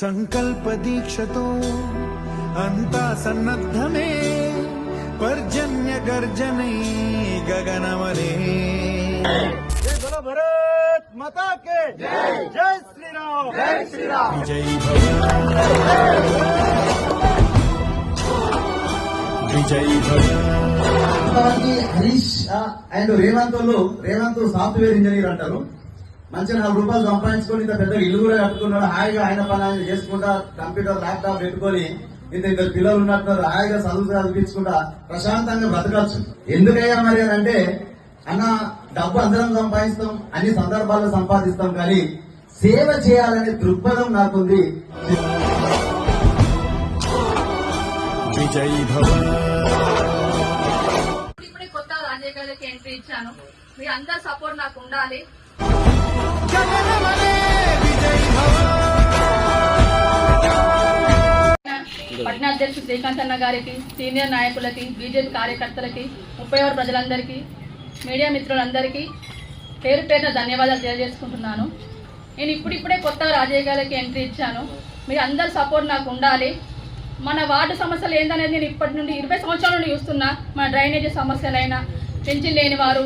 సంకల్ప దీక్షతో అంతా సన్నద్ధమే పర్జన్య గర్జనై గగనమనే. జై Shriram. Harish and Revanth Revanth software engineer అంటారు. మంచి నాలుగు రూపాయలు సంపాదించుకొని ఇంత పెద్ద ఇల్లు కూడా కట్టుకున్నాడు హాయిగా ఆయన పని ఆయన చేసుకుంటా కంప్యూటర్ ల్యాప్టాప్ పెట్టుకొని ఇంత ఇద్దరు పిల్లలు ఉన్నట్టున్నారు హాయిగా చదువు చదివించుకుంటా ప్రశాంతంగా బ్రతకచ్చు. ఎందుకయ్యా మరి అని అంటే అన్న డబ్బు అందరం సంపాదిస్తాం అన్ని సందర్భాల్లో సంపాదిస్తాం కానీ సేవ చేయాలనే దృక్పథం నాకుంది. విజయ్ భవ ఇప్పుడే కొత్త రాజకీయాలకి ఎంట్రీ ఇచ్చాను. మీ అందరి సపోర్ట్ నాకు ఉండాలి. అధ్యక్షుడు శ్రీకాంత్ అన్న గారికి సీనియర్ నాయకులకి బీజేపీ కార్యకర్తలకి ముప్పై ఆరు ప్రజలందరికీ మీడియా మిత్రులందరికీ పేరు పేరున ధన్యవాదాలు తెలియజేసుకుంటున్నాను. నేను ఇప్పుడిప్పుడే కొత్తగా రాజకీయాలకి ఎంట్రీ ఇచ్చాను. మీ అందరి సపోర్ట్ నాకు ఉండాలి. మన వార్డు సమస్యలు ఏందనేది నేను ఇప్పటి నుండి ఇరవై సంవత్సరాల నుండి చూస్తున్నా. మన డ్రైనేజీ సమస్యలైనా పెన్షన్ లేని వారు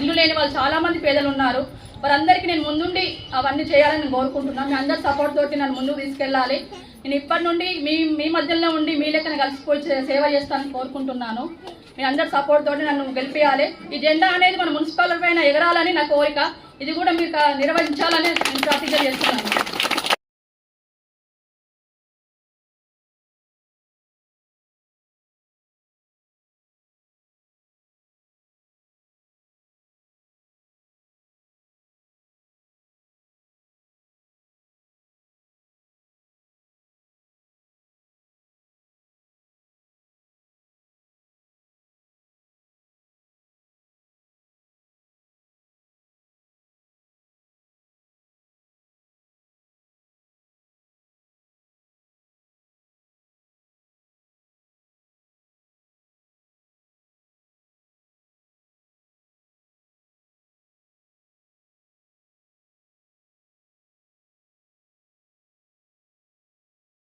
ఇల్లు లేని వాళ్ళు చాలామంది పేదలు ఉన్నారు. వారందరికీ నేను ముందుండి అవన్నీ చేయాలని నేను కోరుకుంటున్నాను. మీ అందరి సపోర్ట్ తోటి నన్ను ముందుకు తీసుకెళ్ళాలి. నేను ఇప్పటి నుండి మీ మీ మధ్యలో ఉండి మీ లెక్కన కలిసిపోయి సేవ చేస్తానని కోరుకుంటున్నాను. మీ అందరి సపోర్ట్ తోటి నన్ను గెలిపించాలి ఈ జెండా అనేది మన మున్సిపాలిటీ పైన ఎగరాలని నా కోరిక. ఇది కూడా మీరు నిర్వహించాలని నేను ప్రతిజ్ఞ చేస్తున్నాను.